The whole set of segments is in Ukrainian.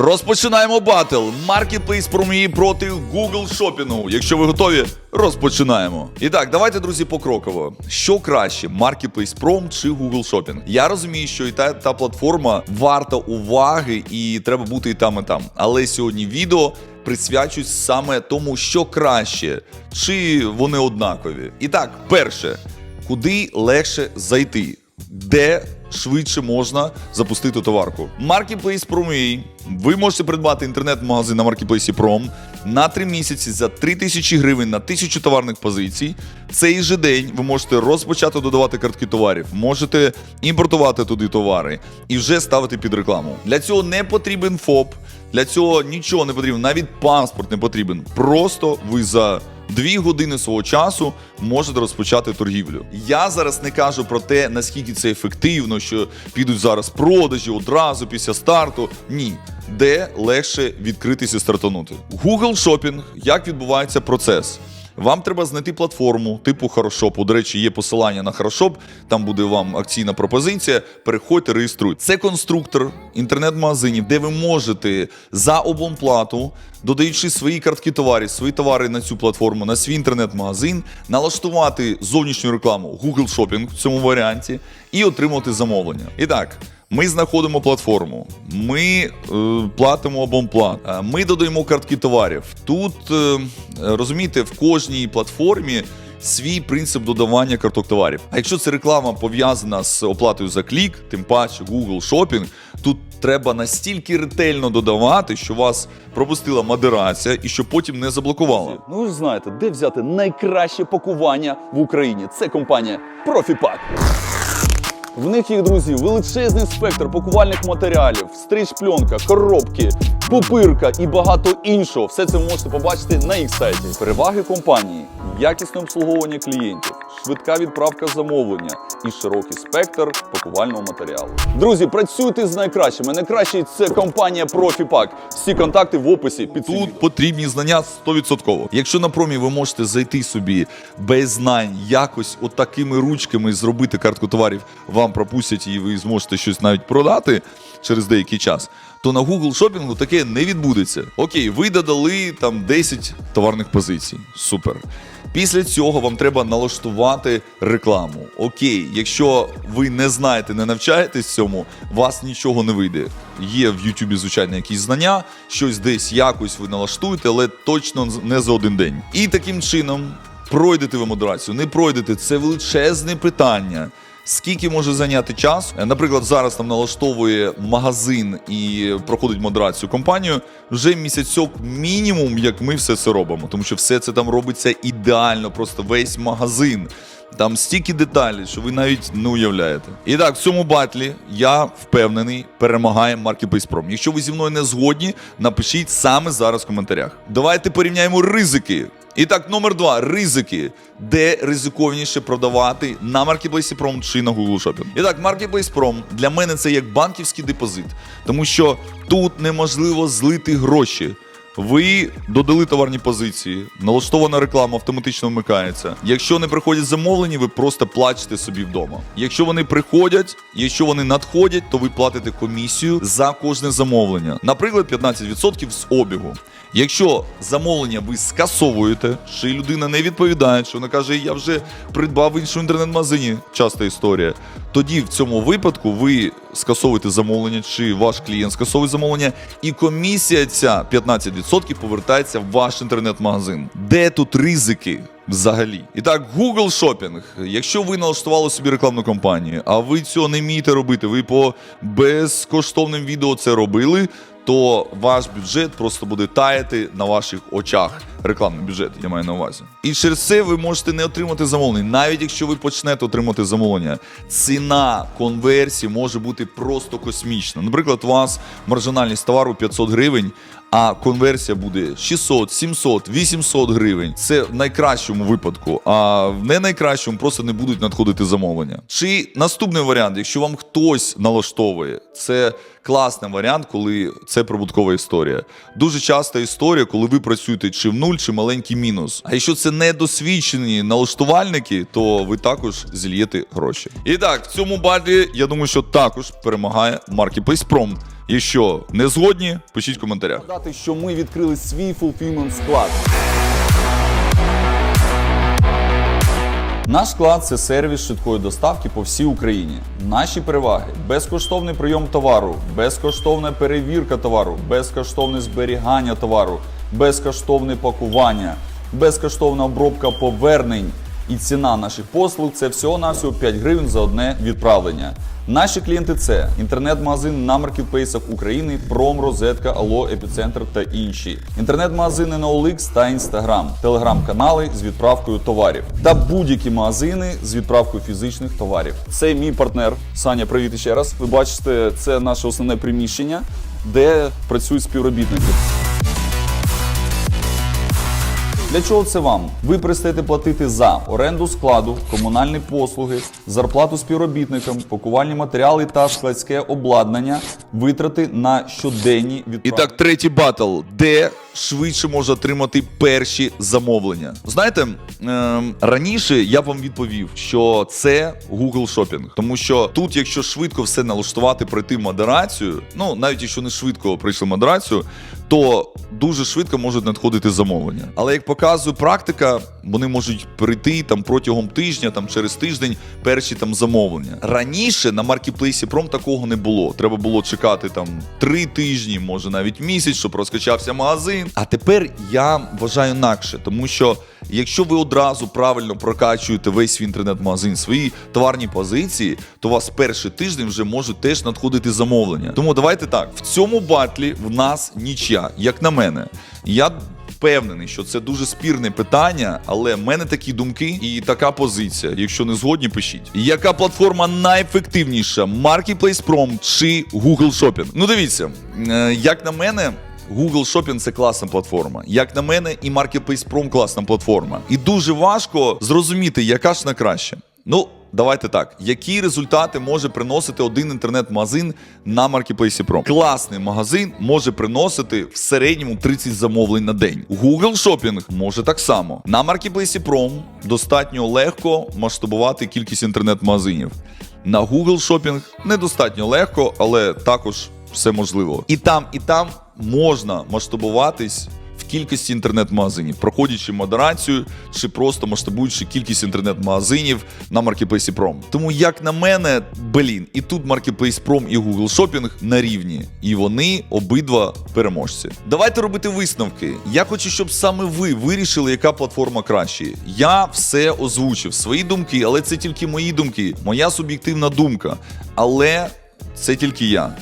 Розпочинаємо батл. Marketplace промії проти Google шопінгу. Якщо ви готові, розпочинаємо. І так, давайте, друзі, покроково. Що краще, Marketplace Prom чи Google Shopping? Я розумію, що і та, та платформа варта уваги, і треба бути і там, і там. Але сьогодні відео присвячують саме тому, що краще, чи вони однакові. І так, перше, куди легше зайти? Де швидше можна запустити товарку? Marketplace Prom.ua. Ви можете придбати інтернет-магазин на Marketplace Prom на 3 місяці за 3 тисячі гривень на 1000 товарних позицій. Цей же день ви можете розпочати додавати картки товарів, можете імпортувати туди товари і вже ставити під рекламу. Для цього не потрібен ФОП, для цього нічого не потрібно, навіть паспорт не потрібен. Просто ви за Дві години свого часу можете розпочати торгівлю. Я зараз не кажу про те, наскільки це ефективно, що підуть зараз продажі одразу після старту. Ні, де легше відкритися і стартанути. Google Shopping, як відбувається процес? Вам треба знайти платформу типу Хорошопу. До речі, є посилання на Хорошоп, там буде вам акційна пропозиція. Переходьте, реєструйте. Це конструктор інтернет-магазинів, де ви можете за обломплату, додаючи свої картки товарів, свої товари на цю платформу, на свій інтернет-магазин, налаштувати зовнішню рекламу Google Shopping в цьому варіанті і отримувати замовлення. І так. Ми знаходимо платформу, ми е, платимо абонплат, ми додаємо картки товарів. Тут е, розумієте, в кожній платформі свій принцип додавання карток товарів. А якщо це реклама пов'язана з оплатою за клік, тим паче Google Shopping, тут треба настільки ретельно додавати, що вас пропустила модерація і що потім не заблокувала. Ну ви ж знаєте, де взяти найкраще пакування в Україні. Це компанія Profipack. В них їх, друзі, величезний спектр пакувальних матеріалів, стріч-пленка, коробки, пупирка і багато іншого. Все це можете побачити на їх сайті. Переваги компанії, якісне обслуговування клієнтів, швидка відправка замовлення і широкий спектр пакувального матеріалу. Друзі, працюйте з найкращими. Найкращий це компанія Profipack. Всі контакти в описі під цим Тут потрібні знання 100%. Якщо на промі ви можете зайти собі без знань, якось отакими ручками зробити картку товарів, вам пропустять і ви зможете щось навіть продати через деякий час. То на Google шопінгу таке не відбудеться. Окей, ви додали там 10 товарних позицій. Супер. Після цього вам треба налаштувати рекламу. Окей, якщо ви не знаєте, не навчаєтесь цьому, вас нічого не вийде. Є в Ютубі, звичайно, якісь знання, щось десь якось ви налаштуєте, але точно не за один день. І таким чином пройдете ви модерацію, не пройдете. Це величезне питання. Скільки може зайняти час? Е, Наприклад, зараз там налаштовує магазин і проходить модерацію компанію. Вже місяцьок мінімум, як ми все це робимо, тому що все це там робиться ідеально, просто весь магазин. Там стільки деталей, що ви навіть не уявляєте. І так, в цьому батлі я впевнений, перемагає Marketplace Prom. Якщо ви зі мною не згодні, напишіть саме зараз в коментарях. Давайте порівняємо ризики. І так, номер два ризики. Де ризиковніше продавати на Marketplace Prom чи на Google Shopping? І так, Marketplace Prom для мене це як банківський депозит, тому що тут неможливо злити гроші. Ви додали товарні позиції, налаштована реклама автоматично вмикається. Якщо не приходять замовлення, ви просто плачете собі вдома. Якщо вони приходять, якщо вони надходять, то ви платите комісію за кожне замовлення. Наприклад, 15% з обігу. Якщо замовлення ви скасовуєте, чи людина не відповідає, що вона каже, я вже придбав в іншому інтернет-магазині, часта історія. Тоді в цьому випадку ви скасовуєте замовлення, чи ваш клієнт скасовує замовлення, і комісія ця 15% повертається в ваш інтернет-магазин. Де тут ризики? Взагалі, і так, Google Shopping. Якщо ви налаштували собі рекламну кампанію, а ви цього не вмієте робити, ви по безкоштовним відео це робили, то ваш бюджет просто буде таяти на ваших очах. Рекламний бюджет, я маю на увазі. І через це ви можете не отримати замовлення. Навіть якщо ви почнете отримати замовлення, ціна конверсії може бути просто космічна. Наприклад, у вас маржинальність товару 500 гривень, а конверсія буде 600, 700, 800 гривень. Це в найкращому випадку, а в не найкращому просто не будуть надходити замовлення. Чи наступний варіант, якщо вам хтось налаштовує, це класний варіант, коли це прибуткова історія. Дуже часта історія, коли ви працюєте чи в нуль, нуль чи маленький мінус. А якщо це недосвідчені налаштувальники, то ви також зільєте гроші. І так, в цьому батлі я думаю, що також перемагає Marketplace Prom. Якщо не згодні, пишіть в коментарях. Дати, що ми відкрили свій fulfillment склад. Наш склад це сервіс швидкої доставки по всій Україні. Наші переваги: безкоштовний прийом товару, безкоштовна перевірка товару, безкоштовне зберігання товару, безкоштовне пакування, безкоштовна обробка повернень. І ціна наших послуг це всього-навсього 5 гривень за одне відправлення. Наші клієнти це інтернет-магазин на маркетплейсах України, Пром, Розетка, Алло, Епіцентр та інші. Інтернет-магазини на OLX та Instagram, телеграм-канали з відправкою товарів та будь-які магазини з відправкою фізичних товарів. Це мій партнер. Саня, привіт ще раз. Ви бачите, це наше основне приміщення, де працюють співробітники. Для чого це вам? Ви перестаєте платити за оренду складу, комунальні послуги, зарплату співробітникам, пакувальні матеріали та складське обладнання, витрати на щоденні І так, третій батл. Де швидше може отримати перші замовлення? Знаєте, ем, раніше я вам відповів, що це Google Shopping. Тому що тут, якщо швидко все налаштувати, пройти модерацію, ну навіть якщо не швидко пройшли модерацію, то дуже швидко можуть надходити замовлення. Але як показує практика, вони можуть прийти там протягом тижня, там через тиждень перші там замовлення. Раніше на маркетплейсі Пром такого не було. Треба було чекати там три тижні, може навіть місяць, щоб розкачався магазин. А тепер я вважаю інакше, тому що якщо ви одразу правильно прокачуєте весь свій інтернет-магазин, свої товарні позиції, то у вас перший тиждень вже можуть теж надходити замовлення. Тому давайте так: в цьому батлі в нас нічия, як на мене. Я впевнений, що це дуже спірне питання, але в мене такі думки і така позиція. Якщо не згодні, пишіть. Яка платформа найефективніша? Marketplace Prom чи Google Shopping? Ну дивіться, е, як на мене. Google Shopping – це класна платформа. Як на мене, і Marketplace Prom класна платформа. І дуже важко зрозуміти, яка ж на краще. Ну, давайте так. Які результати може приносити один інтернет-магазин на Marketplace Prom? Класний магазин може приносити в середньому 30 замовлень на день. Google Shopping може так само. На Marketplace Prom достатньо легко масштабувати кількість інтернет-магазинів. На Google Shopping недостатньо легко, але також все можливо. І там, і там можна масштабуватись в кількості інтернет-магазинів, проходячи модерацію чи просто масштабуючи кількість інтернет-магазинів на Marketplace Prom. Тому, як на мене, блін, і тут Marketplace Prom і Google Shopping на рівні, і вони обидва переможці. Давайте робити висновки. Я хочу, щоб саме ви вирішили, яка платформа краще. Я все озвучив, свої думки, але це тільки мої думки, моя суб'єктивна думка. Але це тільки я.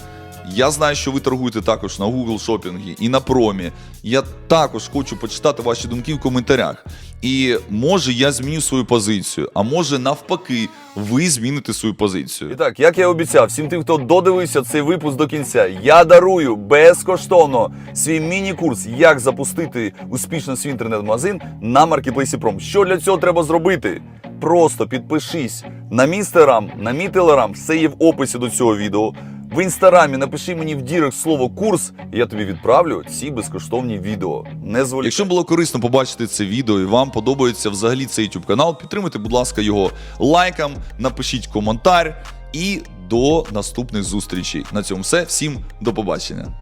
Я знаю, що ви торгуєте також на Google Shopping і на промі. Я також хочу почитати ваші думки в коментарях. І може я зміню свою позицію, а може навпаки, ви зміните свою позицію. І так, як я обіцяв, всім тим, хто додивився цей випуск до кінця, я дарую безкоштовно свій міні-курс, як запустити успішно свій інтернет-магазин на Marketplace Prom. Що для цього треба зробити? Просто підпишись на мій інстаграм, на мій телеграм, все є в описі до цього відео. В інстаграмі напиши мені в дірект слово курс, і я тобі відправлю ці безкоштовні відео. Не зволікай. Якщо було корисно побачити це відео і вам подобається взагалі цей YouTube канал, підтримайте, будь ласка, його лайком, напишіть коментар і до наступних зустрічей. На цьому все. Всім до побачення.